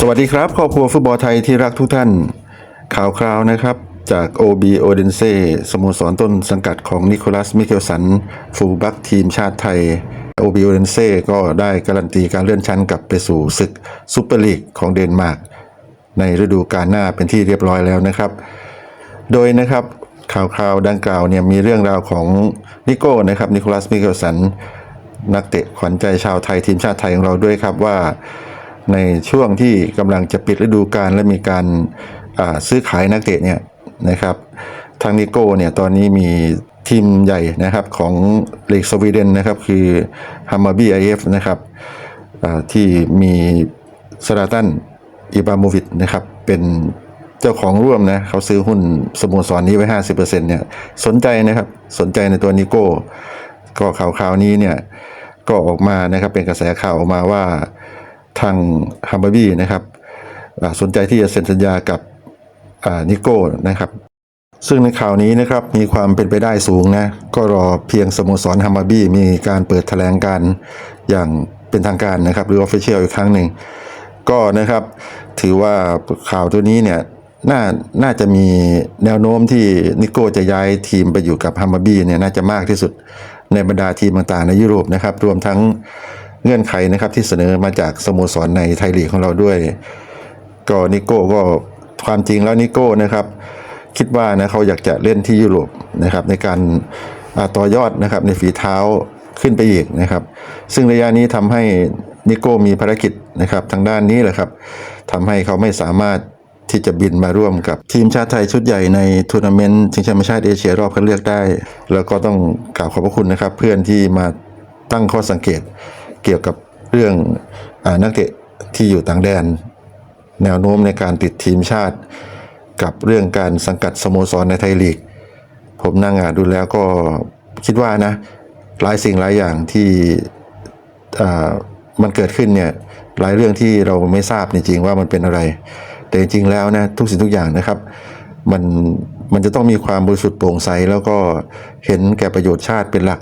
สวัสดีครับ ครอบครัวฟุตบอลไทยที่รักทุกท่าน ข่าวคราวนะครับ จาก OB o d e n s e สโมสรต้นสังกัดของนิโคลัส มิเคลสัน ฟูลบักทีมชาติไทย OB o d e n s e ก็ได้การันตีการเลื่อนชั้นกลับไปสู่ศึกซูเปอร์ลีกของเดนมาร์กในฤดูกาลหน้าเป็นที่เรียบร้อยแล้วนะครับ โดยนะครับข่าวคราวดังกล่าวเนี่ยมีเรื่องราวของนิโก้นะครับนิโคลัสมิเกลสันนักเตะขวัญใจชาวไทยทีมชาติไทยของเราด้วยครับว่า ในช่วงที่กำลังจะปิดฤดูกาลและมีการซื้อขายนักเตะเนี่ยนะครับทางนิโก้เนี่ยตอนนี้มีทีมใหญ่นะครับของลีกสวีเดนนะครับคือฮัมมาบีไอเอฟนะครับที่มีสราตันอิบราโมวิชนะครับเป็นเจ้าของร่วมนะเขาซื้อหุ้นสโมสรนี้ไว้ 50%เนี่ยสนใจนะครับสนใจในตัวนิโก้ ก็ข่าวคราวนี้เนี่ยก็ออกมานะครับเป็นกระแสข่าวออกมาว่า ทางฮัมบาบี้นะครับสนใจที่จะเซ็นสัญญากับนิโก้นะครับ ซึ่งในข่าวนี้นะครับมีความเป็นไปได้สูงนะก็รอเพียงสโมสรฮัมบาบี้มีการเปิดแถลงการอย่างเป็นทางการนะครับหรือออฟฟิเชียลอีกครั้งหนึ่งก็นะครับถือว่าข่าวตัวนี้เนี่ยน่าน่าจะมีแนวโน้มที่นิโก้จะย้ายทีมไปอยู่กับฮัมมาบี้เนี่ยน่าจะมากที่สุดในบรรดาทีมต่างๆในยุโรปนะครับ รวมทั้ง เงื่อนไขนะครับที่เสนอมาจากสโมสรในไทยลีกของเราด้วย ก็นิโก้ก็ความจริงแล้วนิโก้นะครับคิดว่านะเขาอยากจะเล่นที่ยุโรปนะครับในการต่อยอดนะครับในฝีเท้าขึ้นไปอีกนะครับ ซึ่งระยะนี้ทำให้นิโก้มีภารกิจนะครับทางด้านนี้แหละครับทำให้เขาไม่สามารถที่จะบินมาร่วมกับทีมชาติไทยชุดใหญ่ในทัวร์นาเมนต์ชิงแชมป์ชาติเอเชียรอบคัดเลือกได้ แล้วก็ต้องกล่าวขอบพระคุณนะครับ เพื่อนที่มาตั้งข้อสังเกต เกี่ยวกับเรื่องอนักเตะที่อยู่ต่างแดน แนวโน้มในการติดทีมชาติ กับเรื่องการสังกัดสโมสรในไทยลีก ผมนั่งอ่านดูแล้วก็คิดว่านะหลายสิ่งหลายอย่างที่มันเกิดขึ้นเนี่ยหลายเรื่องที่เราไม่ทราบจริงๆว่ามันเป็นอะไร แต่จริงๆแล้วนะทุกสิ่งทุกอย่างนะครับ มันมันจะต้องมีความบริสุทธิ์โปร่งใสแล้วก็เห็นแก่ประโยชน์ชาติเป็นหลัก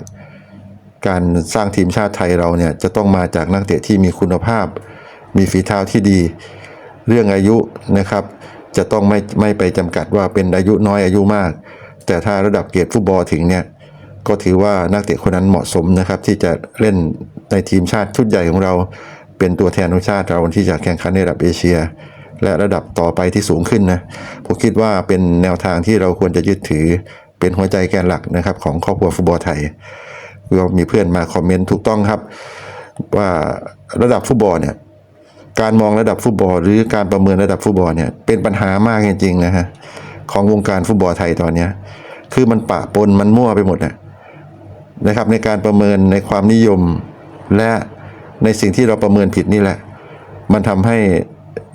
การสร้างทีมชาติไทยเราเนี่ยจะต้องมาจากนักเตะที่มีคุณภาพ มีฝีเท้าที่ดี เรื่องอายุนะครับ จะต้องไม่ไม่ไปจำกัดว่าเป็นอายุน้อยอายุมาก แต่ถ้าระดับเกียรดฟุตบอลถึงเนี่ยก็ถือว่านักเตะคนนั้นเหมาะสมนะครับ ที่จะเล่นในทีมชาติชุดใหญ่ของเรา เป็นตัวแทนของชาติเราที่จะแข่งขันในระดับเอเชีย และระดับต่อไปที่สูงขึ้นนะผมคิดว่าเป็นแนวทางที่เราควรจะยึดถือเป็นหัวใจแกนหลักนะครับของครอบครัวฟุตบอลไทย ก็มีเพื่อนมาคอมเมนต์ถูกต้องครับ ว่าระดับฟุตบอลเนี่ยการมองระดับฟุตบอล หรือการประเมินระดับฟุตบอลเนี่ยเป็นปัญหามากจริงๆนะฮะของวงการฟุตบอลไทยตอนเนี้ยคือมันปะปนมันมั่วไปหมดนะนะครับ ในการประเมินในความนิยมและในสิ่งที่เราประเมินผิดนี่แหละ มันทำให้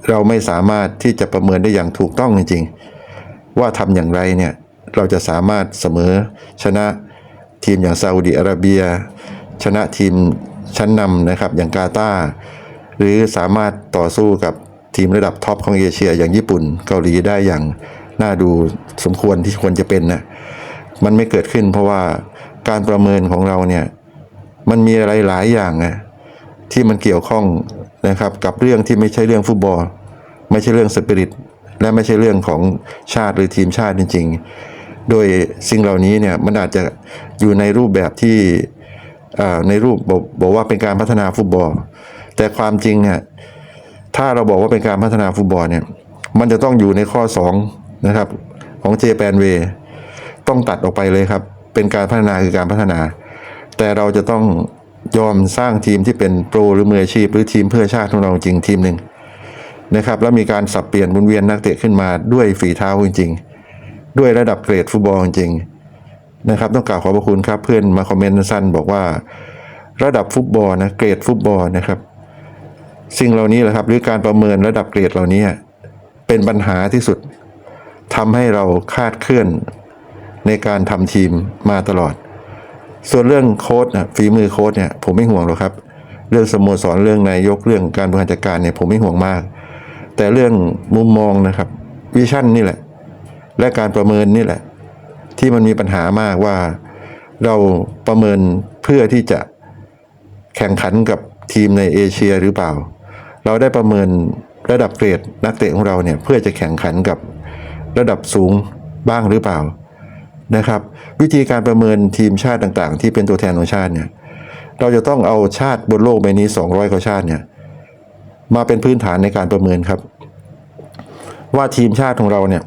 เราไม่สามารถที่จะประเมินได้อย่างถูกต้องจริงๆ ว่าทำอย่างไรเนี่ยเราจะสามารถเสมอชนะ ทีมอย่างซาอุดีอาระเบีย ชนะทีมชั้นนำนะครับอย่างกาตาร์หรือสามารถต่อสู้กับทีมระดับท็อปของเอเชีย อย่างญี่ปุ่นเกาหลีได้อย่างน่าดูสมควรที่ควรจะเป็นนะมันไม่เกิดขึ้น เพราะว่าการประเมินของเราเนี่ยมันมีอะไรหลายอย่างนะที่มันเกี่ยวข้องนะครับกับเรื่องที่ไม่ใช่เรื่องฟุตบอล ไม่ใช่เรื่องสปิริตและไม่ใช่เรื่องของชาติหรือทีมชาติจริง โดยสิ่งเหล่านี้เนี่ยมันอาจจะอยู่ในรูปแบบที่ในรูปบอกบอกว่าเป็นการพัฒนาฟุตบอล แต่ความจริงเนี่ยถ้าเราบอกว่าเป็นการพัฒนาฟุตบอลเนี่ยมันจะต้องอยู่ในข้อ 2 นะครับ ของเจแปนเวต้องตัดออกไปเลยครับ เป็นการพัฒนาคือการพัฒนา แต่เราจะต้องยอมสร้างทีมที่เป็นโปรหรือมืออาชีพ หรือทีมเพื่อชาติของเราจริงทีมหนึ่งนะครับ แล้วมีการสับเปลี่ยนหมุนเวียนนักเตะขึ้นมาด้วยฝีเท้าจริงๆ ด้วยระดับเกรดฟุตบอลจริงๆนะครับ ต้องกล่าวขอบพระคุณครับเพื่อนมาคอมเมนต์สั้นบอกว่า ระดับฟุตบอลนะเกรดฟุตบอลนะครับ สิ่งเหล่านี้แหละครับ หรือการประเมินระดับเกรดเหล่านี้เป็นปัญหาที่สุดทำให้เราคาดเคลื่อนในการทำทีมมาตลอด ส่วนเรื่องโค้ดนะฝีมือโค้ดเนี่ยผมไม่ห่วงหรอกครับ เรื่องสโมสรเรื่องนายกเรื่องการบริหารจัดการเนี่ยผมไม่ห่วงมาก แต่เรื่องมุมมองนะครับวิชั่นนี่แหละ และการประเมินนี่แหละ ที่มันมีปัญหามากว่าเราประเมินเพื่อที่จะแข่งขันกับทีมในเอเชียหรือเปล่า เราได้ประเมินระดับเกรดนักเตะของเราเนี่ยเพื่อจะแข่งขันกับระดับสูงบ้างหรือเปล่านะครับ วิธีการประเมินทีมชาติต่างๆ ที่เป็นตัวแทนของชาติเนี่ยเราจะต้องเอาชาติบนโลกใบนี้ 200กว่าชาติเนี่ยมาเป็นพื้นฐานในการประเมินครับ ว่าทีมชาติของเราเนี่ย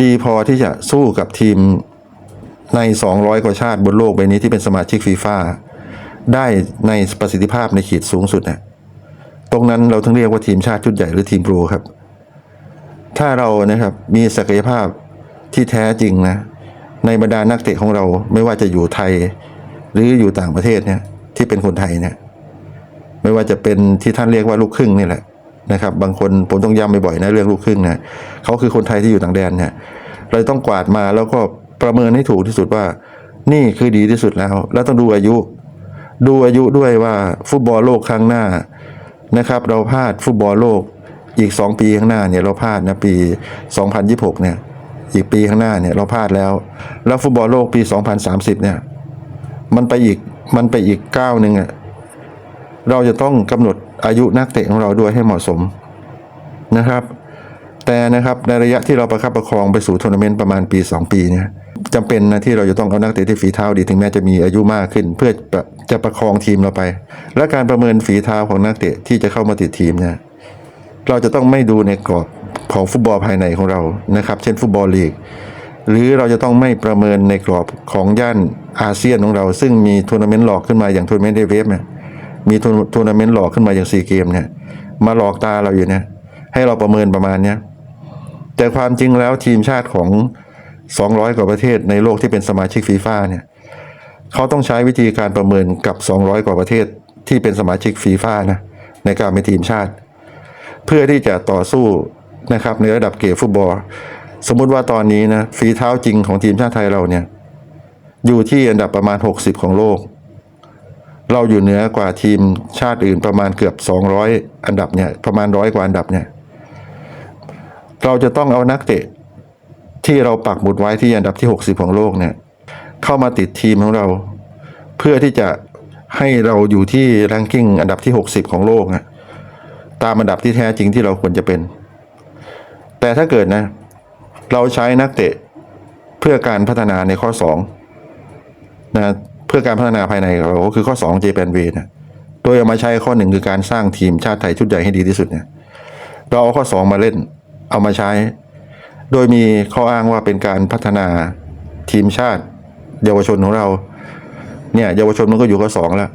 ดีพอที่จะสู้กับทีมใน 200 กว่าชาติบนโลกใบนี้ที่เป็นสมาชิกฟีฟ่าได้ในประสิทธิภาพในขีดสูงสุดนะตรงนั้นเราถึงเรียกว่าทีมชาติชุดใหญ่หรือทีมโปรครับ ถ้าเรานะครับมีศักยภาพที่แท้จริงนะในบรรดานักเตะของเราไม่ว่าจะอยู่ไทย หรืออยู่ต่างประเทศเนี่ยที่เป็นคนไทยเนี่ยไม่ว่าจะเป็นที่ท่านเรียกว่าลูกครึ่งนี่แหละ นะครับ บางคนผมต้องย้ำบ่อยๆนะเรื่องลูกครึ่งนะเขาคือคนไทยที่อยู่ต่างแดนเนี่ยเราต้องกวาดมาแล้วก็ประเมินให้ถูกที่สุดว่า นี่คือดีที่สุดแล้ว แล้วต้องดูอายุ ดูอายุด้วยว่าฟุตบอลโลกครั้งหน้านะครับ เราพลาดฟุตบอลโลกอีก 2 ปีข้างหน้าเนี่ยเราพลาดนะปี 2026 เนี่ย อีกปีข้างหน้าเนี่ยเราพลาดแล้ว แล้วฟุตบอลโลกปี 2030 เนี่ย มันไปอีกมันไปอีกก้าวหนึ่งอะเราจะต้องกำหนด อายุนักเตะของเราด้วยให้เหมาะสมนะครับ แต่นะครับในระยะที่เราประคับประคองไปสู่ทัวร์นาเมนต์ประมาณปี 2 ปีเนี่ยจำเป็นนะที่เราจะต้องเอานักเตะที่ฝีเท้าดีถึงแม้จะมีอายุมากขึ้น เพื่อจะประคองทีมเราไป และการประเมินฝีเท้าของนักเตะที่จะเข้ามาติดทีมเนี่ยเราจะต้องไม่ดูในกรอบของฟุตบอลภายในของเรานะครับ เช่นฟุตบอลลีกหรือเราจะต้องไม่ประเมินในกรอบของย่านอาเซียนของเรา ซึ่งมีทัวร์นาเมนต์หลอกขึ้นมาอย่างทัวร์นาเมนต์เดเวฟเนี่ย มีทัวร์นาเมนต์หลอกขึ้นมาอย่างซีเกมเนี่ยมาหลอกตาเราอยู่เนี่ยให้เราประเมินประมาณเนี้ยแต่ความจริงแล้วทีมชาติของ 200 กว่าประเทศในโลกที่เป็นสมาชิกฟีฟ่าเนี่ยเขาต้องใช้วิธีการประเมินกับ 200 กว่าประเทศที่เป็นสมาชิกฟีฟ่านะในการเป็นทีมชาติ เพื่อที่จะต่อสู้นะครับในระดับเกรดฟุตบอล สมมุติว่าตอนนี้นะฝีเท้าจริงของทีมชาติไทยเราเนี่ยอยู่ที่อันดับประมาณ 60 ของโลก เราอยู่เหนือกว่าทีมชาติอื่นประมาณเกือบ 200 อันดับเนี่ยประมาณร้อยกว่าอันดับเนี่ยเราจะต้องเอานักเตะที่เราปักหมุดไว้ที่อันดับที่ 60 ของโลกเนี่ยเข้ามาติดทีมของเรา เพื่อที่จะให้เราอยู่ที่แรงกิ้งอันดับที่ 60 ของโลกนะตามอันดับที่แท้จริงที่เราควรจะเป็น แต่ถ้าเกิดนะ เราใช้นักเตะเพื่อการพัฒนาในข้อ2นะ พื่อการพัฒนาภายในของเราก็คือข้อ2 j p a n w นะโดยเอามาใช้ข้อหนึ่งคือการสร้างทีมชาติไทยชุดใหญ่ให้ดีที่สุดเนี่ยเราเอาข้อ 2 มาเล่น เอามาใช้ โดยมีข้ออ้างว่าเป็นการพัฒนาทีมชาติ เยาวชนของเราเนี่ยเยาวชนมันก็อยู่ข้อสองแล้ว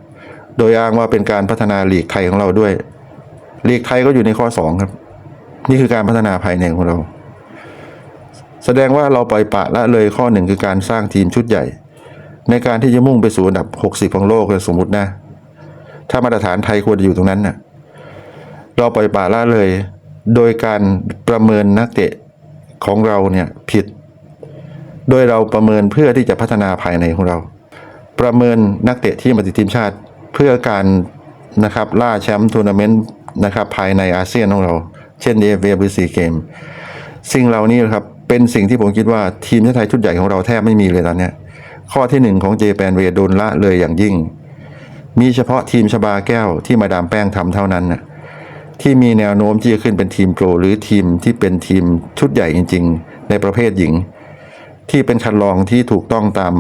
โดยอ้างว่าเป็นการพัฒนาลีกไทยของเราด้วยลีกไทยก็อยู่ในข้อสองครับ นี่คือการพัฒนาภายในของเรา แสดงว่าเราปล่อยปะละเลยข้อหนึ่งคือการสร้างทีมชุดใหญ่ ในการที่จะมุ่งไปสู่อันดับ 60 ของโลกเลยสมมตินะ ถ้ามาตรฐานไทยควรจะอยู่ตรงนั้นน่ะเราปล่อยปละละเลย โดยการประเมินนักเตะของเราเนี่ยผิด โดยเราประเมินเพื่อที่จะพัฒนาภายในของเรา ประเมินนักเตะที่มาติดทีมชาติ เพื่อการนะครับล่าแชมป์ทัวร์นาเมนต์นะครับภายในอาเซียนของเรา เช่นเอฟเอฟซีเกมสิ่งเหล่านี้นะครับเป็นสิ่งที่ผมคิดว่าทีมชาติไทยชุดใหญ่ของเราแทบไม่มีเลยตอนนี้ ข้อที่หนึ่งของเจแปนเวโดนละเลยอย่างยิ่ง มีเฉพาะทีมชบาแก้วที่มาดามแป้งทำเท่านั้นนะที่มีแนวโน้มที่จะขึ้นเป็นทีมโปรหรือทีมที่เป็นทีมชุดใหญ่จริง ๆ ในประเภทหญิง ที่เป็นคันลองที่ถูกต้องตาม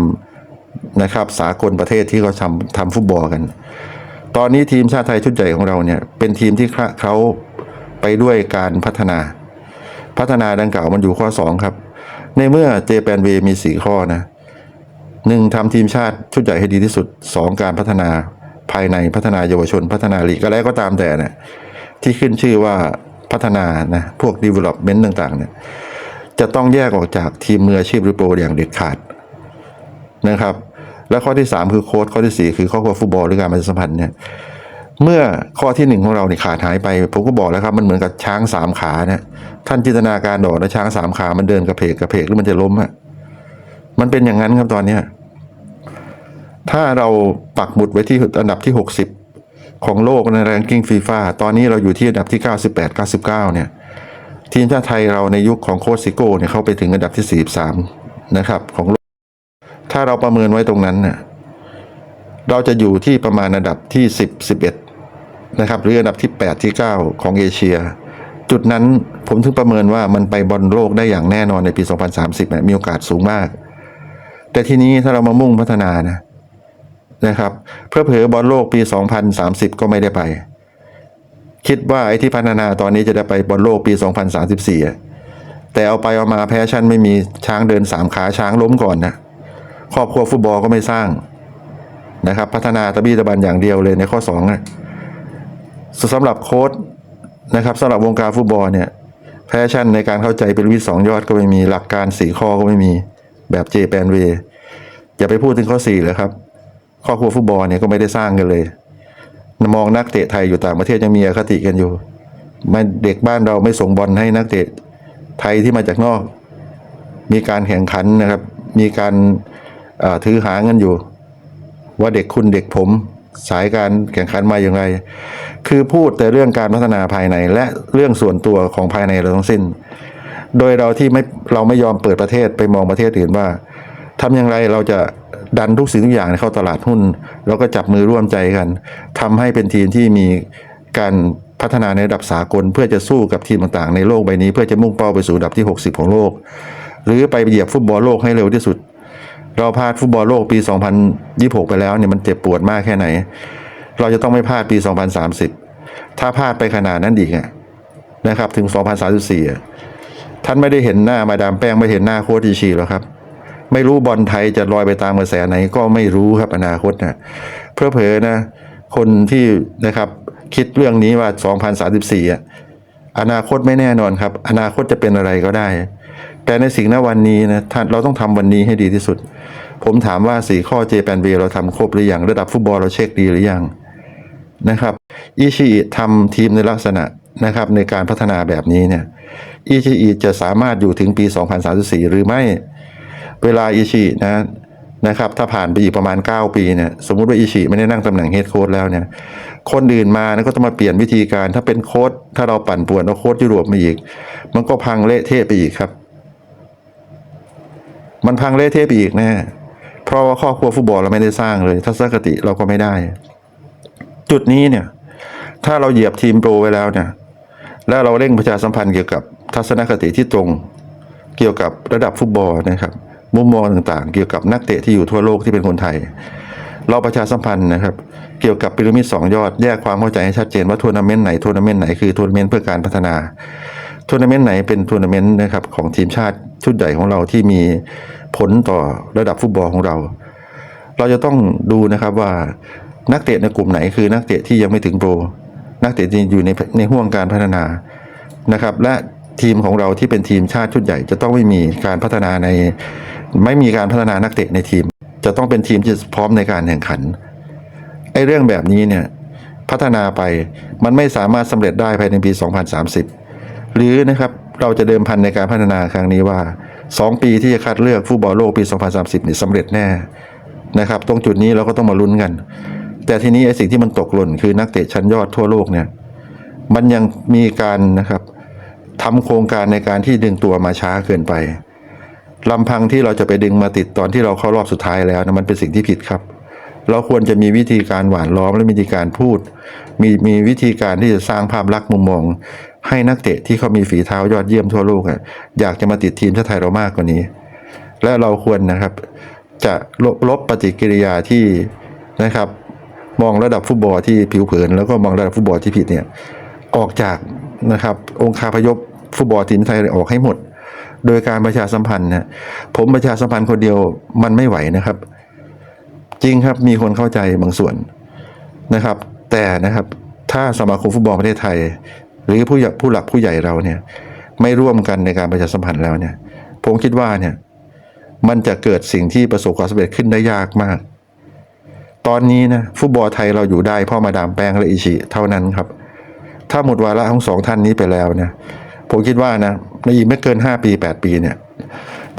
นะครับสากลประเทศที่เขาทำทำฟุตบอลกัน ตอนนี้ทีมชาติไทยชุดใหญ่ของเราเนี่ยเป็นทีมที่เขาไปด้วยการพัฒนา พัฒนาดังกล่าวมันอยู่ข้อ 2 ครับ ในเมื่อเจแปนเวมี 4 ข้อนะ หนึ่งทำทีมชาติชุดใหญ่ให้ดีที่สุด2การพัฒนาภายในพัฒนาเยาวชน พัฒนาลีกอะไรก็ตามแต่เนี่ยที่ขึ้นชื่อว่าพัฒนานะพวก development ต่างๆเนี่ยจะต้องแยกออกจากทีมมืออาชีพหรือโปรอย่างเด็ดขาดนะครับ และข้อที่ 3 คือโค้ดข้อที่ 4 คือครอควฟุตบอลหรือการประชาสัมพันธ์เนี่ยเมื่อข้อที่หนึ่งของเราเนี่ยขาดหายไป ผมก็บอกแล้วครับ มันเหมือนกับช้างสามขาเนี่ยท่านจินตนาการดอกนะช้างสามขา มันเดินกระเพกกระเพกหรือมันจะล้มอะมันเป็นอย่างนั้นครับตอนเนี้ย ถ้าเราปักหมุดไว้ที่อันดับที่ 60 ของโลกในแรงกิ้งฟีฟ่าตอนนี้เราอยู่ที่อันดับที่ 98 99 เนี่ย ทีมชาติไทยเราในยุคของโคชซิโก้เนี่ยเข้าไปถึงอันดับที่ 43 นะครับของโลก ถ้าเราประเมินไว้ตรงนั้นเนี่ยเราจะอยู่ที่ประมาณอันดับที่ 10 11 นะครับ หรืออันดับที่ 8 ที่ 9 ของเอเชีย จุดนั้นผมถึงประเมินว่ามันไปบอลโลกได้อย่างแน่นอนในปี 2030เนี่ยมีโอกาสสูงมาก แต่ทีนี้ถ้าเรามามุ่งพัฒนานะ นะครับเพื่อเผลอบอลโลกปี 2030 ก็ไม่ได้ไป คิดว่าไอ้ที่พัฒนาตอนนี้จะได้ไปบอลโลกปี 2034 แต่เอาไปเอามาแพ้ชั่นไม่มีช้างเดินสามขาช้างล้มก่อนนะครอบครัวฟุตบอลก็ไม่สร้างนะครับ พัฒนาตะบี้ตะบันอย่างเดียวเลยในข้อ2นะสำหรับโค้ดนะครับสำหรับวงการฟุตบอลเนี่ยแพชชั่นในการเข้าใจเป็นวิธีสองยอดก็ไม่มีหลักการสี่ข้อก็ไม่มีแบบเจแปนเวอย่าไปพูดถึงข้อสี่เลยครับ ครอบครัวฟุตบอลเนี่ยก็ไม่ได้สร้างกันเลย มองนักเตะไทยอยู่ต่างประเทศยังมีอคติกันอยู่ไม่เด็กบ้านเราไม่ส่งบอลให้นักเตะไทยที่มาจากนอก มีการแข่งขันนะครับ มีการาถือหางกันอยู่ ว่าเด็กคุณเด็กผมสายการแข่งขันมาอย่างไร คือพูดแต่เรื่องการพัฒนาภายในและเรื่องส่วนตัวของภายในเราทั้งสิ้น โดยเราที่ไม่เราไม่ยอมเปิดประเทศไปมองประเทศอื่นว่า ทำอย่างไรเราจะดันทุกสิ่งทุกอย่างเข้าตลาดหุ้น แล้วก็จับมือร่วมใจกันทำให้เป็นทีมที่มีการพัฒนาในระดับสากล เพื่อจะสู้กับทีมต่างๆ ในโลกใบนี้ เพื่อจะมุ่งเป้าไปสู่อันดับที่ 60 ของโลก หรือไปเหยียบฟุตบอลโลกให้เร็วที่สุด เราพลาดฟุตบอลโลกปี 2026 ไปแล้วเนี่ยมันเจ็บปวดมากแค่ไหน เราจะต้องไม่พลาดปี 2030 ถ้าพลาดไปขนาดนั้นอีกนะครับถึง 2034ท่านไม่ได้เห็นหน้ามาดามแป้งไม่เห็นหน้าโค้ชอิชีหรอกครับ ไม่รู้บอลไทยจะลอยไปตามกระแสไหนก็ไม่รู้ครับอนาคตนะเพื่อเผลอนะ คนที่นะครับคิดเรื่องนี้ว่า 2034อะอนาคตไม่แน่นอนครับ อนาคตจะเป็นอะไรก็ได้ แต่ในสิ่งณวันนี้นะท่านเราต้องทำวันนี้ให้ดีที่สุด ผมถามว่าสี่ข้อเจแปนเเราทำครบหรือยังระดับฟุตบอลเราเช็คดีหรือยังนะครับอิชิอิทำทีมในลักษณะนะครับในการพัฒนาแบบนี้เนี่ยอิชิอิจะสามารถอยู่ถึงปี 2034 หรือไม่ เวลาอิชินะนะครับถ้าผ่านไปอีกประมาณ 9 ปีเนี่ยสมมุติว่าอิชิไม่ได้นั่งตำแหน่งเฮดโค้ชแล้วเนี่ยคนอื่นมานะก็ต้องมาเปลี่ยนวิธีการถ้าเป็นโค้ชถ้าเราปั่นป่วนเอาโค้ชยุโรปมาอีก มันก็พังเละเทะไปอีกครับ มันพังเละเทะไปอีกแน่เพราะว่าครอบครัวฟุตบอลเราไม่ได้สร้างเลย ทัศนคติเราก็ไม่ได้ จุดนี้เนี่ย ถ้าเราเหยียบทีมโปรไว้แล้วเนี่ย แล้วเราเร่งประชาสัมพันธ์เกี่ยวกับทัศนคติที่ตรง เกี่ยวกับระดับฟุตบอลนะครับ มุมมองต่างๆ เกี่ยวกับนักเตะที่อยู่ทั่วโลกที่เป็นคนไทย เราประชาสัมพันธ์นะครับ เกี่ยวกับพีระมิดสองยอดแยกความเข้าใจให้ชัดเจนว่าทัวร์นาเมนต์ไหนทัวร์นาเมนต์ไหนคือทัวร์นาเมนต์เพื่อการพัฒนาทัวร์นาเมนต์ไหนเป็นทัวร์นาเมนต์นะครับของทีมชาติชุดใหญ่ของเราที่มีผลต่อระดับฟุตบอลของเรา เราจะต้องดูนะครับว่านักเตะในกลุ่มไหนคือนักเตะที่ยังไม่ถึงโปร นักเตะที่อยู่ในในห่วงการพัฒนานะครับ และทีมของเราที่เป็นทีมชาติชุดใหญ่จะต้องไม่มีการพัฒนาใน ไม่มีการพัฒนานักเตะในทีม จะต้องเป็นทีมที่พร้อมในการแข่งขันไอ้เรื่องแบบนี้เนี่ยพัฒนาไปมันไม่สามารถสำเร็จได้ภายในปี 2030 หรือนะครับเราจะเดิมพันในการพัฒนาครั้งนี้ว่า 2 ปีที่จะคัดเลือกฟุตบอลโลกปี 2030นี่สำเร็จแน่นะครับ ตรงจุดนี้เราก็ต้องมาลุ้นกัน แต่ทีนี้ไอ้สิ่งที่มันตกหล่นคือนักเตะชั้นยอดทั่วโลกเนี่ยมันยังมีการนะครับทำโครงการในการที่ดึงตัวมาช้าเกินไป ลำพังที่เราจะไปดึงมาติดตอนที่เราเข้ารอบสุดท้ายแล้วนะมันเป็นสิ่งที่ผิดครับ เราควรจะมีวิธีการหวานล้อมและวิธีการพูด มีมีวิธีการที่จะสร้างภาพลักษณ์มุมมอง ให้นักเตะที่เขามีฝีเท้ายอดเยี่ยมทั่วโลกอะอยากจะมาติดทีมชาติไทยเรามากกว่านี้ และเราควรนะครับ จะลบลบปฏิกิริยาที่นะครับ มองระดับฟุตบอลที่ผิวเผิน แล้วก็มองระดับฟุตบอลที่ผิดเนี่ยออกจากนะครับองค์คาพยพฟุตบอลทีมไทยออกให้หมด โดยการประชาสัมพันธ์นะผมประชาสัมพันธ์คนเดียวมันไม่ไหวนะครับ จริงครับมีคนเข้าใจบางส่วนนะครับ แต่นะครับถ้าสมาคมฟุตบอลประเทศไทย หรือผู้ใหญ่ผู้หลักผู้ใหญ่เราเนี่ย ไม่ร่วมกันในการประชาสัมพันธ์แล้วเนี่ย ผมคิดว่าเนี่ย มันจะเกิดสิ่งที่ประสบความสำเร็จขึ้นได้ยากมาก ตอนนี้นะฟุตบอลไทยเราอยู่ได้เพ่อมาดามแป้งและอิชิเท่านั้นครับ ถ้าหมดวาระของสองท่านนี้ไปแล้วนะ ผมคิดว่านะในอีกไม่เกิน 5 ปี 8 ปีเนี่ย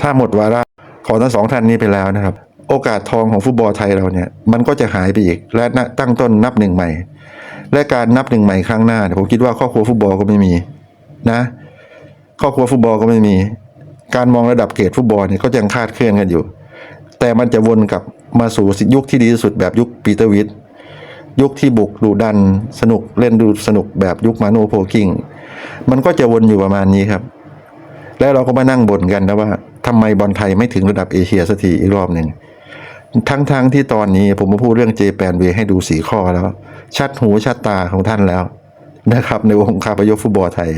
ถ้าหมดวาระของทั้งสองท่านนี้ไปแล้วนะครับ โอกาสทองของฟุตบอลไทยเราเนี่ย มันก็จะหายไปอีก และตั้งต้นนับหนึ่งใหม่ และการนับหนึ่งใหม่ครั้งหน้าผมคิดว่าครอบครัวฟุตบอลก็ไม่มีนะครอบครัวฟุตบอลก็ไม่มี การมองระดับเกรดฟุตบอลเนี่ยก็ยังคาดเคลื่อนกันอยู่ แต่มันจะวนกลับมาสู่ยุคที่ดีที่สุดแบบยุคปีเตอร์วิทยุคที่บุกดูดันสนุกเล่นดูสนุกแบบยุคมาโนโพลคิง มันก็จะวนอยู่ประมาณนี้ครับ แล้วเราก็มานั่งบ่นกันนะว่าทำไมบอลไทยไม่ถึงระดับเอเชียสักทีอีกรอบหนึ่งทั้งๆที่ตอนนี้ผมมาพูดเรื่องเจแปนเวให้ดูสีข้อแล้ว ชัดหูชัดตาของท่านแล้วนะครับ ในวงการพยกฟุตบอลไทย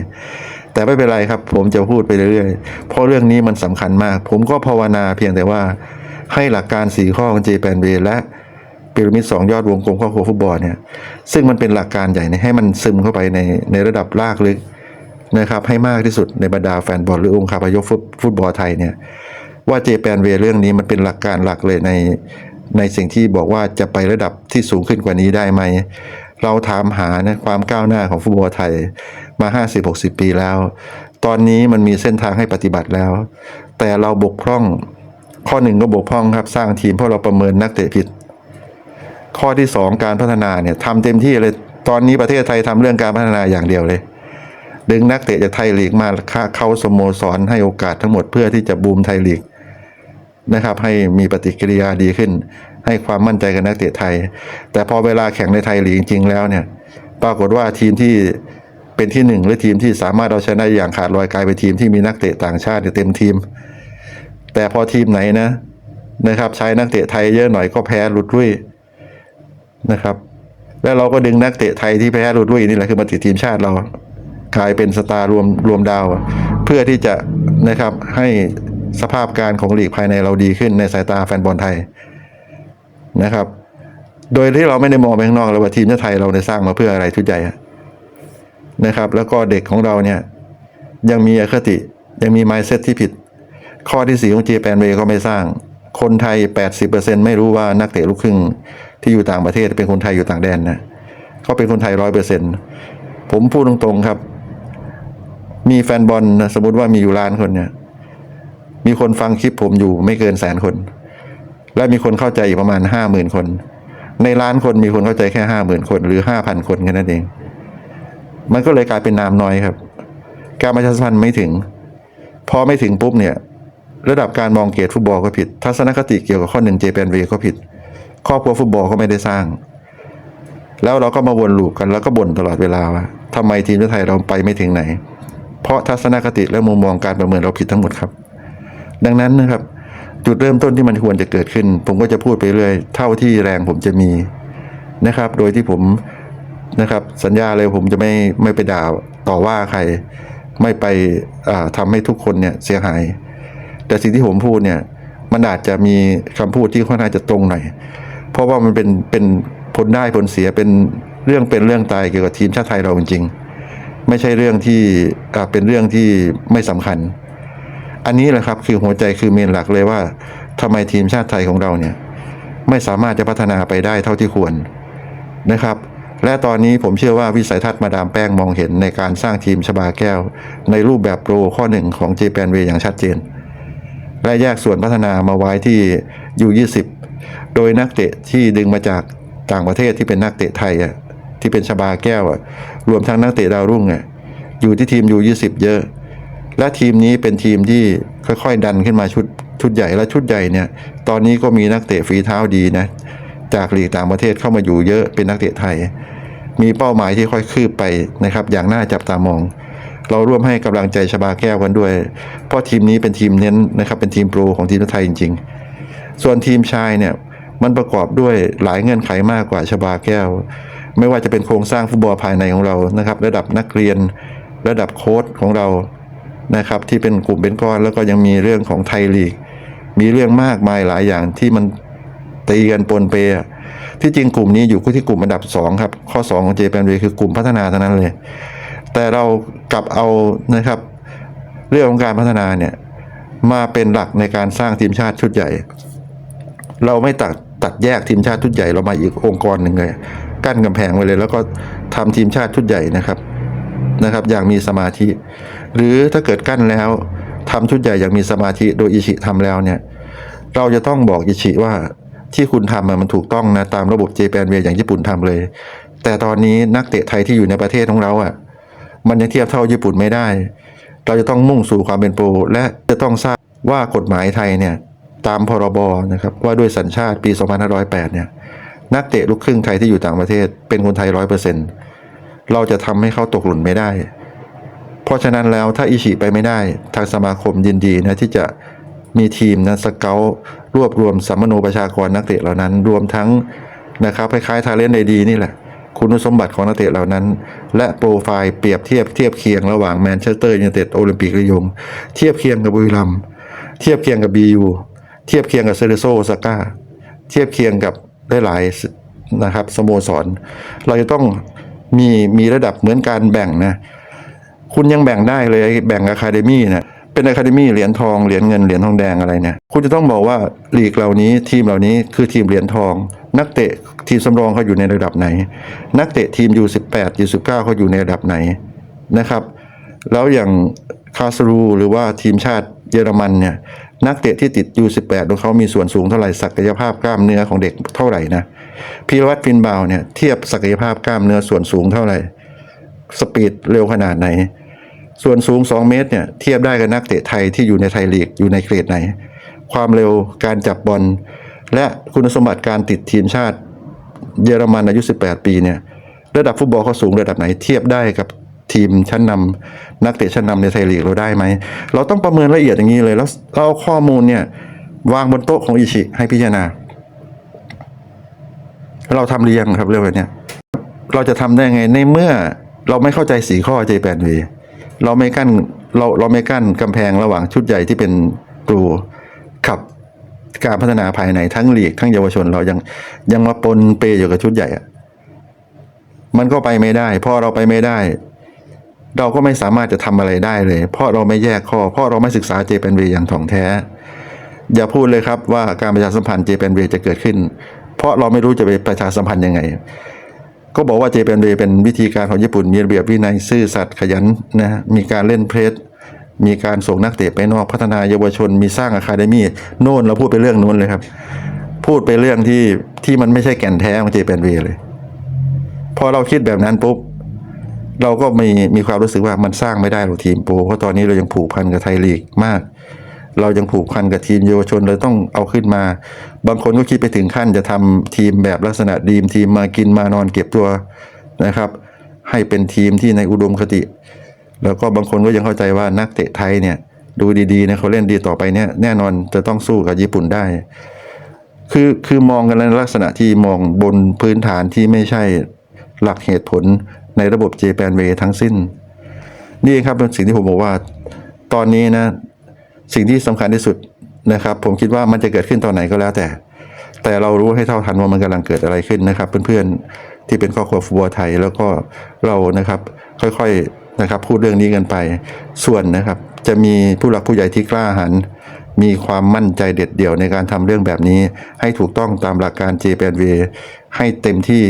แต่ไม่เป็นไรครับ ผมจะพูดไปเรื่อยๆ เพราะเรื่องนี้มันสำคัญมาก ผมก็ภาวนาเพียงแต่ว่าให้หลักการสีข้อของเจแปนเวและพีระมิดสองยอดวงกลมครอบครัวฟุตบอลเนี่ยซึ่งมันเป็นหลักการใหญ่ให้มันซึมเข้าไปในในระดับลากลึก นะครับให้มากที่สุดในบรรดาแฟนบอลหรือองค์คาพยกฟุตบอลไทยเนี่ยว่าเจแปนเวเรื่องนี้มันเป็นหลักการหลักเลยในในสิ่งที่บอกว่าจะไประดับที่สูงขึ้นกว่านี้ได้ไหม เราถามหานะความก้าวหน้าของฟุตบอลไทยมา 50-60 ปีแล้ว ตอนนี้มันมีเส้นทางให้ปฏิบัติแล้ว แต่เราบกพร่องข้อหนึ่งก็บกพร่องครับสร้างทีมเพราะเราประเมินนักเตะผิด ข้อที่สองการพัฒนาเนี่ยทำเต็มที่เลยตอนนี้ประเทศไทยทำเรื่องการพัฒนาอย่างเดียวเลย ดึงนักเตะจากไทยลีกมาเข้าสโมสรให้โอกาสทั้งหมดเพื่อที่จะบูมไทยลีกนะครับ ให้มีปฏิกิริยาดีขึ้น ให้ความมั่นใจกับนักเตะไทย แต่พอเวลาแข่งในไทยลีกจริง ๆ แล้วเนี่ย ปรากฏว่าทีมที่เป็นที่หนึ่งหรือทีมที่สามารถเอาชนะอย่างขาดลอยกลายเป็นทีมที่มีนักเตะต่างชาติเต็มทีม แต่พอทีมไหนนะนะครับ ใช้นักเตะไทยเยอะหน่อยก็แพ้หลุดรุ่ยนะครับ แล้วเราก็ดึงนักเตะไทยที่แพ้หลุดรุ่ยนี่แหละคือมาติดทีมชาติเรา กลายเป็นสตาร์รวมรวมดาว เพื่อที่จะนะครับให้สภาพการของลีกภายในเราดีขึ้นในสายตาแฟนบอลไทยนะครับ โดยที่เราไม่ได้มองไปข้างนอกเลยว่าทีมชาติไทยเราได้สร้างมาเพื่ออะไรทุกใหญ่อะนะครับ แล้วก็เด็กของเราเนี่ยยังมีอคติยังมี mindset ที่ผิด ข้อที่สี่ของเจแปนเวก็ไม่สร้าง คนไทย 80%ไม่รู้ว่านักเตะลูกครึ่งที่อยู่ต่างประเทศเป็นคนไทยอยู่ต่างแดนนะเขาเป็นคนไทยร้อยเปอร์เซ็นต์ผมพูดตรงๆครับ มีแฟนบอลนะสมมติว่ามีอยู่ล้านคนเนี่ย มีคนฟังคลิปผมอยู่ไม่เกินแสนคน และมีคนเข้าใจอีกประมาณห้าหมื่นคน ในล้านคนมีคนเข้าใจแค่ห้าหมื่นคน หรือห้าพันคนแค่นั้นเอง มันก็เลยกลายเป็นนามน้อยครับ การประชาสัมพันธ์ไม่ถึง พอไม่ถึงปุ๊บเนี่ย ระดับการมองเกตฟุตบอลก็ผิด ทัศนคติเกี่ยวกับข้อหนึ่งเจแปนเวก็ผิด ครอบครัวฟุตบอลก็ไม่ได้สร้าง แล้วเราก็มาวนลูปกันแล้วก็บ่นตลอดเวลาว่าทำไมทีมชาติไทยเราไปไม่ถึงไหน เพราะทัศนคติและมุมมองการประเมินเราผิดทั้งหมดครับ ดังนั้นนะครับ จุดเริ่มต้นที่มันควรจะเกิดขึ้น ผมก็จะพูดไปเรื่อยเท่าที่แรงผมจะมีนะครับ โดยที่ผมนะครับสัญญาเลยผมจะไม่ไม่ไปด่าต่อว่าใคร ไม่ไปอ่าทำให้ทุกคนเนี่ยเสียหาย แต่สิ่งที่ผมพูดเนี่ยมันอาจจะมีคำพูดที่ค่อนข้างจะตรงหน่อย เพราะว่ามันเป็นเป็นผลได้ผลเสียเป็นเรื่องเป็นเรื่องตายเกี่ยวกับทีมชาติไทยเราจริงๆ ไม่ใช่เรื่องที่เป็นเรื่องที่ไม่สำคัญ อันนี้แหละครับคือหัวใจคือเมนหลักเลยว่าทำไมทีมชาติไทยของเราเนี่ยไม่สามารถจะพัฒนาไปได้เท่าที่ควรนะครับ และตอนนี้ผมเชื่อว่าวิสัยทัศน์มาดามแป้งมองเห็นในการสร้างทีมชบาแก้ว ในรูปแบบโปรข้อหนึ่งของเจแปนเวอย่างชัดเจน และแยกส่วนพัฒนามาไว้ที่ยู20 โดยนักเตะที่ดึงมาจากต่างประเทศที่เป็นนักเตะไทยที่เป็นชบาแก้ว รวมทั้งนักเตะดาวรุ่งอะอยู่ที่ทีมยู20เยอะ และทีมนี้เป็นทีมที่ค่อยๆ ดันขึ้นมาชุดชุดใหญ่และชุดใหญ่เนี่ย ตอนนี้ก็มีนักเตะฝีเท้าดีนะ จากลีกต่างประเทศเข้ามาอยู่เยอะเป็นนักเตะไทย มีเป้าหมายที่ค่อยคืบไปนะครับ อย่างน่าจับตามอง เราร่วมให้กำลังใจชบาแก้วกันด้วย เพราะทีมนี้เป็นทีมเน้นนะครับ เป็นทีมโปรของทีมไทยจริง ๆ ส่วนทีมชายเนี่ยมันประกอบด้วยหลายเงื่อนไขมากกว่าชบาแก้ว ไม่ว่าจะเป็นโครงสร้างฟุตบอลภายในของเรานะครับ ระดับนักเรียนระดับโค้ชของเรานะครับ ที่เป็นกลุ่มเป็นก้อนแล้วก็ยังมีเรื่องของไทยลีก มีเรื่องมากมายหลายอย่างที่มันตีกันปนเปะที่จริงกลุ่มนี้อยู่ที่กลุ่มอันดับสองครับ ข้อ 2 ของเจแปนเวคือกลุ่มพัฒนาเท่านั้นเลย แต่เรากลับเอานะครับ เรื่องของการพัฒนาเนี่ยมาเป็นหลักในการสร้างทีมชาติชุดใหญ่ เราไม่ตัดตัดแยกทีมชาติชุดใหญ่เรามาอีกองค์กรหนึ่งเลย กั้นกำแพงไว้เลย แล้วก็ทำทีมชาติชุดใหญ่นะครับนะครับ อย่างมีสมาธิ หรือถ้าเกิดกั้นแล้วทำชุดใหญ่อย่างมีสมาธิโดยอิชิทำแล้วเนี่ย เราจะต้องบอกอิชิว่าที่คุณทำมันถูกต้องนะตามระบบเจแปนเวอย่างญี่ปุ่นทำเลย แต่ตอนนี้นักเตะไทยที่อยู่ในประเทศของเราอะมันยังเทียบเท่าญี่ปุ่นไม่ได้ เราจะต้องมุ่งสู่ความเป็นโปรและจะต้องทราบว่ากฎหมายไทยเนี่ยตามพรบนะครับว่าด้วยสัญชาติปี 2508เนี่ย นักเตะลูกครึ่งไทยที่อยู่ต่างประเทศ เป็นคนไทยร้อยเปอร์เซ็นต์เราจะทำให้เขาตกหล่นไม่ได้ เพราะฉะนั้นแล้วถ้าอิชิไปไม่ได้ ทางสมาคมยินดีนะที่จะมีทีมนะสเกลรวบรวมสัมมโนประชากรนักเตะเหล่านั้น รวมทั้งนะครับคล้ายๆทาเลนต์ดีนี่แหละคุณสมบัติของนักเตะเหล่านั้น และโปรไฟล์เปรียบเทียบเทียบเคียงระหว่างแมนเชสเตอร์ยูไนเต็ดโอลิมปิกระยงเทียบเคียงกับบุรีรัมเทียบเคียงกับบียูเทียบเคียงกับเซเรโซโอซาก้าเทียบเคียงกับ หลายๆนะครับสโมสร เราจะต้องมีมีระดับเหมือนการแบ่งนะคุณยังแบ่งได้เลยแบ่งอะคาเดมี่นี่ยเป็นอะคาเดมี่เหรียญทองเหรียญเงินเหรียญทองแดงอะไรเนี่ยคุณจะต้องบอกว่าลีกเหล่านี้ทีมเหล่านี้คือทีมเหรียญทอง นักเตะทีมสำรองเขาอยู่ในระดับไหน นักเตะทีมยู18ยู19เขาอยู่ในระดับไหนนะครับ แล้วอย่างคาสรูหรือว่าทีมชาติเยอรมันเนี่ย นักเตะที่ติดยู18ของเขามีส่วนสูงเท่าไหร่ศักยภาพกล้ามเนื้อของเด็กเท่าไหร่นะพีรวัตรฟินบาวเนี่ยเทียบศักยภาพกล้ามเนื้อส่วนสูงเท่าไหร่สปีดเร็วขนาดไหน ส่วนสูง 2 เมตรเนี่ยเทียบได้กับนักเตะไทยที่อยู่ในไทยลีกอยู่ในเกรดไหน ความเร็วการจับบอลและคุณสมบัติการติดทีมชาติเยอรมันอายุ 18 ปีเนี่ยระดับฟุตบอลเขาสูงระดับไหนเทียบได้กับ ทีมชั้นนำนักเตะชั้นนำในไทยลีกเราได้ไหม เราต้องประเมินละเอียดอย่างนี้เลย แล้วเอาข้อมูลเนี่ยวางบนโต๊ะของอิชิให้พิจารณา เราทำเรียงครับเรื่องแบบนี้เราจะทำได้ไงในเมื่อเราไม่เข้าใจสีข้อ J8V เราไม่กั้นเราเราไม่กั้นกำแพงระหว่างชุดใหญ่ที่เป็นกลูขับการพัฒนาภายในทั้งลีกทั้งเยาวชน เรายังยังมาปนเปอยู่กับชุดใหญ่อะมันก็ไปไม่ได้พราะเราไปไม่ได้ เราก็ไม่สามารถจะทำอะไรได้เลย เพราะเราไม่แยกข้อ เพราะเราไม่ศึกษา J8V อย่างถ่องแท้ อย่าพูดเลยครับว่าการประชาสัมพันธ์ J8V จะเกิดขึ้น เพราะเราไม่รู้จะไปประชาสัมพันธ์ยังไง ก็บอกว่า JPMD เป็นวิธีการของญี่ปุ่นมีระเบียบวินัยซื่อสัตย์ขยันนะฮะมีการเล่นเพลสมีการส่งนักเตะไปนอกพัฒนาเยาวชน มีสร้างอะคาเดมี่โน่นเราพูดไปเรื่องโน้นเลยครับ พูดไปเรื่องที่ที่มันไม่ใช่แก่นแท้ของ JPMD เลย พอเราคิดแบบนั้นปุ๊บ เราก็มีมีความรู้สึกว่ามันสร้างไม่ได้หรอกทีมโปรเพราะตอนนี้เรายังผูกพันกับไทยลีกมาก เรายังผูกพันกับทีมเยาวชนเลยต้องเอาขึ้นมา บางคนก็คิดไปถึงขั้นจะทำทีมแบบลักษณะดีมทีมมากินมานอนเก็บตัวนะครับ ให้เป็นทีมที่ในอุดมคติ แล้วก็บางคนก็ยังเข้าใจว่านักเตะไทยเนี่ยดูดีๆนะเขาเล่นดีต่อไปเนี่ยแน่นอนจะต้องสู้กับญี่ปุ่นได้ คือคือมองกันในลักษณะที่มองบนพื้นฐานที่ไม่ใช่หลักเหตุผล ในระบบ j p a n w a y ทั้งสิ้น นี่ครับเป็นสิ่งที่ผมบอกว่า ตอนนี้นะสิ่งที่สำคัญที่สุดนะครับ ผมคิดว่ามันจะเกิดขึ้นตอนไหนก็แล้วแต่ แต่เรารู้ให้เท่าทันว่ามันกำลังเกิดอะไรขึ้นนะครับ เพื่อนๆที่เป็นครอบครัวฟุตบอลไทยแล้วก็เรานะครับค่อยๆนะครับพูดเรื่องนี้กันไปส่วนนะครับ จะมีผู้หลักผู้ใหญ่ที่กล้าหาญ มีความมั่นใจเด็ดเดี่ยวในการทำเรื่องแบบนี้ ให้ถูกต้องตามหลักการ j p n v ให้เต็มที่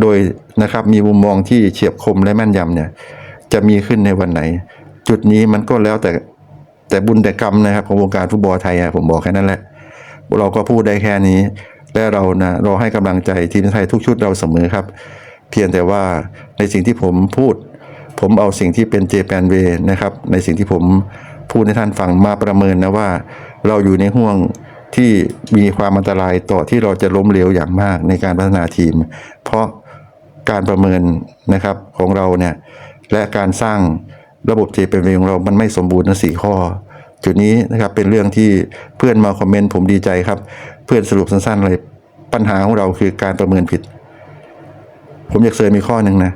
โดยนะครับมีมุมมองที่เฉียบคมและแม่นยำเนี่ยจะมีขึ้นในวันไหน จุดนี้มันก็แล้วแต่แต่บุญแต่กรรมนะครับของวงการฟุตบอลไทยอะผมบอกแค่นั้นแหละ เราก็พูดได้แค่นี้ และเรานะเราให้กำลังใจทีมไทยทุกชุดเราเสมอครับ เพียงแต่ว่าในสิ่งที่ผมพูด ผมเอาสิ่งที่เป็นเจแปนเวนะครับ ในสิ่งที่ผม พูดให้ท่านฟังมาประเมินนะว่า เราอยู่ในห่วงที่มีความอันตรายต่อที่เราจะล้มเหลวอย่างมากในการพัฒนาทีม เพราะการประเมินนะครับของเราเนี่ยและการสร้างระบบเจเป็นของเรา มันไม่สมบูรณ์ทั้งสี่ข้อ จุดนี้นะครับเป็นเรื่องที่เพื่อนมาคอมเมนต์ผมดีใจครับ เพื่อนสรุปสั้นๆเลยปัญหาของเราคือการประเมินผิด ผมอยากเสริมอีข้อหนึ่งนะ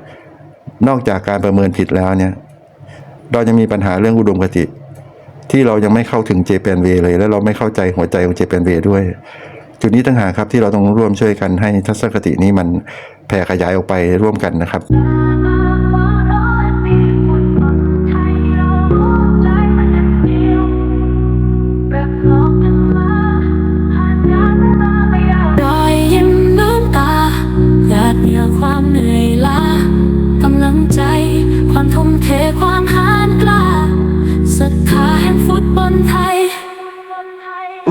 นอกจากการประเมินผิดแล้วเนี่ย เรายังมีปัญหาเรื่องอุดมคติ ที่เรายังไม่เข้าถึงเจแปนเวเลย และเราไม่เข้าใจหัวใจของเจแปนเวด้วย จุดนี้ต่างหากครับที่เราต้องร่วมช่วยกันให้ทัศนคตินี้มันแผ่ขยายออกไปร่วมกันนะครับ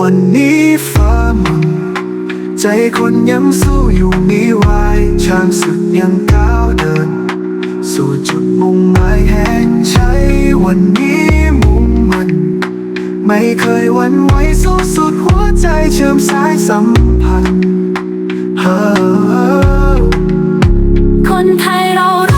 วันนี้ฟ้ามึงใจคนยังสู้อยู่นี้ไว้ช่างสุดยังก้าวเดิน สู่จุดมุ่งหมายแห่งชัวันนี้มุ่งมัน ไม่เคยวันไหวสู้สุดหัวใจเชื่อมสายสัมพันธ์คนไทยเรา